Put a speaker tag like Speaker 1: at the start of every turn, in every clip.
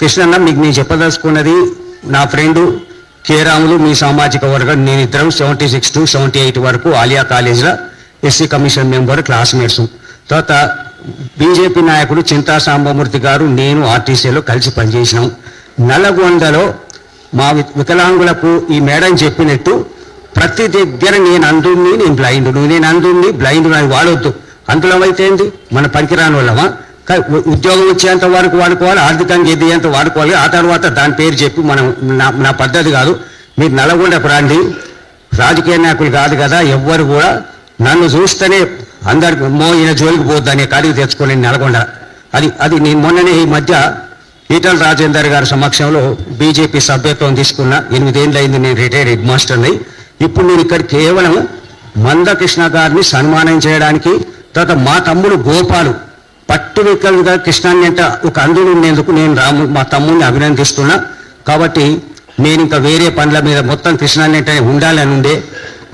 Speaker 1: కృష్ణన్న మీకు నేను చెప్పదలుచుకున్నది నా ఫ్రెండు కే. రాములు మీ సామాజిక వర్గం నేను ఇద్దరం seventy six to seventy eight వరకు ఆలియా కాలేజ్లో ఎస్సీ కమిషన్ మెంబర్ క్లాస్మేట్స్. తర్వాత బీజేపీ నాయకుడు చింతా సాంబమూర్తి గారు నేను ఆర్టీసీలో కలిసి పనిచేసినాం. నల్లగొండలో మా వికలాంగులకు ఈ మేడం చెప్పినట్టు ప్రతి దగ్గర నేను అందుని నేను బ్లైండ్ నేను అందుని బ్లైండ్ అని వాడొద్దు. అందులో అయితే ఏంది మన పనికిరాని వాళ్ళమా? ఉద్యోగం వచ్చేంత వరకు వాడుకోవాలి ఆర్థికంగా ఎదిగేంత వాడుకోవాలి. ఆ తర్వాత దాని పేరు చెప్పి మనం నా నా పద్ధతి కాదు. మీరు నల్లగొండకు రండి. రాజకీయ నాయకులు కాదు కదా ఎవ్వరు కూడా నన్ను చూస్తేనే అందరికి మో ఈయన జోలికి పోద్దని అనే కాడికి తెచ్చుకొని నల్గొండ అది అది నేను మొన్ననే ఈ మధ్య ఈటల రాజేందర్ గారి సమక్షంలో బీజేపీ సభ్యత్వం తీసుకున్న ఎనిమిదేళ్ళు అయింది నేను రిటైర్డ్ హెడ్ మాస్టర్ని. ఇప్పుడు నేను ఇక్కడ కేవలం మందకృష్ణ గారిని సన్మానం చేయడానికి తర్వాత మా తమ్ముడు గోపాలు పట్టువికలుగా కృష్ణాన్ని అంటే ఒక అందుడు ఉండేందుకు నేను రాము మా తమ్ముడిని అభినందిస్తున్నా. కాబట్టి నేను ఇంకా వేరే పనుల మీద మొత్తం కృష్ణాన్ని అంటే ఉండాలని ఉండే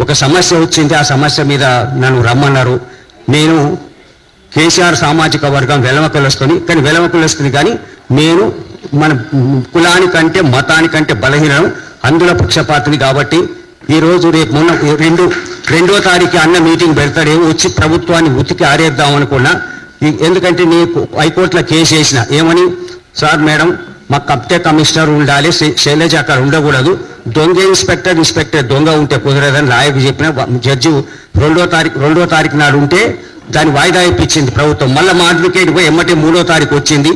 Speaker 1: ఒక సమస్య వచ్చింది. ఆ సమస్య మీద నన్ను రమ్మన్నారు. నేను కేసీఆర్ సామాజిక వర్గం వెలమ కానీ వెలమ కానీ నేను మన కులానికంటే మతానికంటే బలహీనం అందులో పక్షపాతిని కాబట్టి ఈరోజు రేపు మొన్న రెండు రెండో తారీఖు అన్న మీటింగ్ పెడతాడే. వచ్చి ప్రభుత్వాన్ని ఉతికి ఆరేద్దాం అనుకున్నా. ఎందుకంటే నీ హైకోర్టులో కేసు వేసిన ఏమని? సార్ మేడం మా కప్తే కమిషనర్ ఉండాలి శైలజ అక్కడ ఉండకూడదు. దొంగ ఇన్స్పెక్టర్ ఇన్స్పెక్టర్ దొంగ ఉంటే కుదరదని లాయర్కి చెప్పిన జడ్జి రెండో తారీఖు రెండో తారీఖు నాడు ఉంటే దాన్ని వాయిదా ఇప్పించింది ప్రభుత్వం. మళ్ళీ మా అడ్వకేట్ పోయి ఎమ్మటే మూడో తారీఖు వచ్చింది.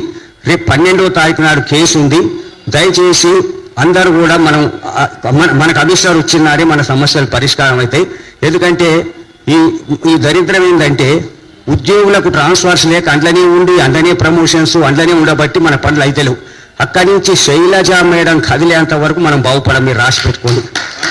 Speaker 1: రేపు పన్నెండో తారీఖు నాడు కేసు ఉంది. దయచేసి అందరూ కూడా మనం మన- మనకు అభిష్టాలు మన సమస్యలు పరిష్కారం అవుతాయి. ఎందుకంటే ఈ ఈ దరిద్రం ఏంటంటే ఉద్యోగులకు ట్రాన్స్ఫర్స్ లేక అండ్లనే ఉండి అండ్లనే ప్రమోషన్స్ అండ్లనే ఉండబట్టి మన పనులు అయితలేవు అక్కడి నుంచి శైలజ మేడం కదిలేంత వరకు మనం బాగుపడం మీరు రాసి పెట్టుకోండి.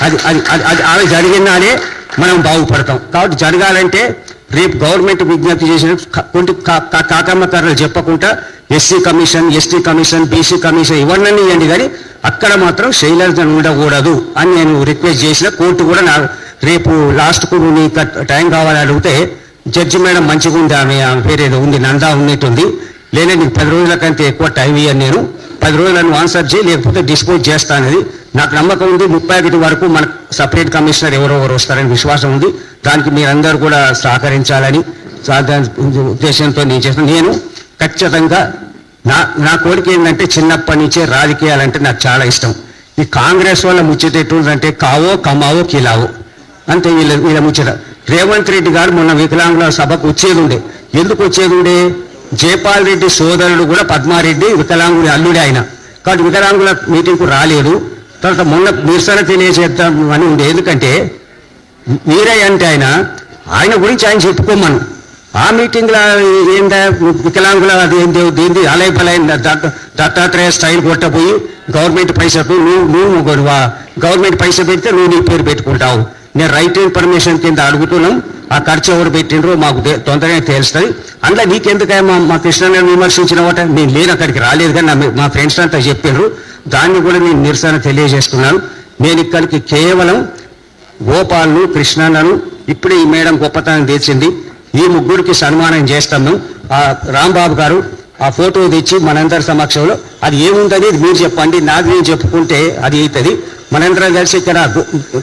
Speaker 1: అది అది అది అది ఆమె జరిగిందానే మనం బాగుపడతాం. కాబట్టి జరగాలంటే రేపు గవర్నమెంట్ విజ్ఞప్తి చేసిన కొన్ని కా- కా- కాకమ్మ చెప్పకుండా SC commission ST commission BC commission ఇవన్నీ ఇవ్వండి కానీ అక్కడ మాత్రం శైలజ ఉండకూడదు అని నేను రిక్వెస్ట్ చేసిన. కోర్టు కూడా నా రేపు లాస్ట్కు నీకు టైం కావాలని అడిగితే జడ్జి మేడం మంచిగా ఉంది ఆమె ఆమె పేరు ఏదో ఉంది నందా ఉన్నట్టుంది. లేదా నీకు పది రోజుల కంటే ఎక్కువ టైం ఇయ్యను నేను. పది రోజులను ఆన్సర్ చేయి లేకపోతే డిస్పోజ్ చేస్తానది నాకు నమ్మకం ఉంది ముప్పై ఒకటి వరకు మనకు సపరేట్ కమిషనర్ ఎవరో ఎవరు వస్తారని విశ్వాసం ఉంది. దానికి మీరందరూ కూడా సహకరించాలని ఉద్దేశంతో నేను చేస్తాను నేను ఖచ్చితంగా నా నా కోరిక ఏంటంటే చిన్నప్పటి నుంచే రాజకీయాలంటే నాకు చాలా ఇష్టం. ఈ కాంగ్రెస్ వల్ల అంటే కావో కమావో కిలావో. అంతే వీళ్ళ వీళ్ళ ముచ్చట. రేవంత్ రెడ్డి గారు మొన్న వికలాంగుల సభకు వచ్చేది ఉండే ఎందుకు వచ్చేది ఉండే జయపాల్ రెడ్డి సోదరుడు కూడా పద్మారెడ్డి వికలాంగుడి అల్లుడే ఆయన. కాబట్టి వికలాంగుల మీటింగ్కు రాలేదు. తర్వాత మొన్న నిరసన తెలియజేద్దాం అని ఉండే. ఎందుకంటే మీరే అంటే ఆయన ఆయన గురించి ఆయన చెప్పుకోమను. ఆ మీటింగ్లో ఏందా? వికలాంగుల అది ఏంది దీంది అలై పలై దత్తాత్రేయ స్టైల్ కొట్టపోయి గవర్నమెంట్ పైసకు నువ్వు నువ్వు కొనువా గవర్నమెంట్ పైసా పెడితే నువ్వు నీ పేరు పెట్టుకుంటావు. నేను రైట్ ఇన్ఫర్మేషన్ కింద అడుగుతున్నాం. ఆ ఖర్చు ఎవరు పెట్టినరో మాకు తొందరగా తెలుస్తుంది. అందులో నీకెందుకయ్యా మా మా కృష్ణ విమర్శించినవట నేను లేను అక్కడికి రాలేదు కానీ మా ఫ్రెండ్స్ అంతా చెప్పిండ్రు దాన్ని కూడా నేను నిరసన తెలియజేస్తున్నాను. నేను ఇక్కడికి కేవలం గోపాల్ను కృష్ణన్నను ఇప్పుడే ఈ మేడం గొప్పతనం తెచ్చింది. ఈ ముగ్గురికి సన్మానం చేస్తాము ఆ రాంబాబు గారు ఆ ఫోటో తెచ్చి మనందరి సమక్షంలో అది ఏముందనేది మీరు చెప్పండి. నాకు నేను చెప్పుకుంటే అది అవుతుంది. మనందరం కలిసి ఇక్కడ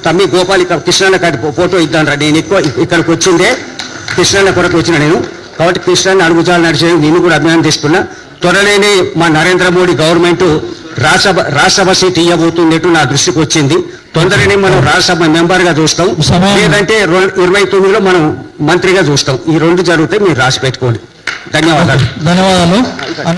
Speaker 1: తమ్మి గోపాల్ ఇక్కడ కృష్ణన్న కాడి ఫోటో ఇద్దాను రా నేను ఎక్కువ ఇక్కడికి వచ్చిందే కృష్ణన్న కొరకు వచ్చిన నేను. కాబట్టి కృష్ణన్న అడుగుజాలు నడిచే నేను కూడా అభినందిస్తున్నా త్వరలోనే మా నరేంద్ర మోడీ గవర్నమెంట్ రాజ్యసభ రాజ్యసభ సీట్ ఇవ్వబోతున్నట్టు నా దృష్టికి వచ్చింది. తొందరనే మనం రాజ్యసభ మెంబర్గా చూస్తాం లేదంటే ఇరవై తొమ్మిదిలో మనం మంత్రిగా చూస్తాం. ఈ రెండు జరిగితే మీరు రాసి పెట్టుకోండి. ధన్యవాదాలు.
Speaker 2: ధన్యవాదాలు.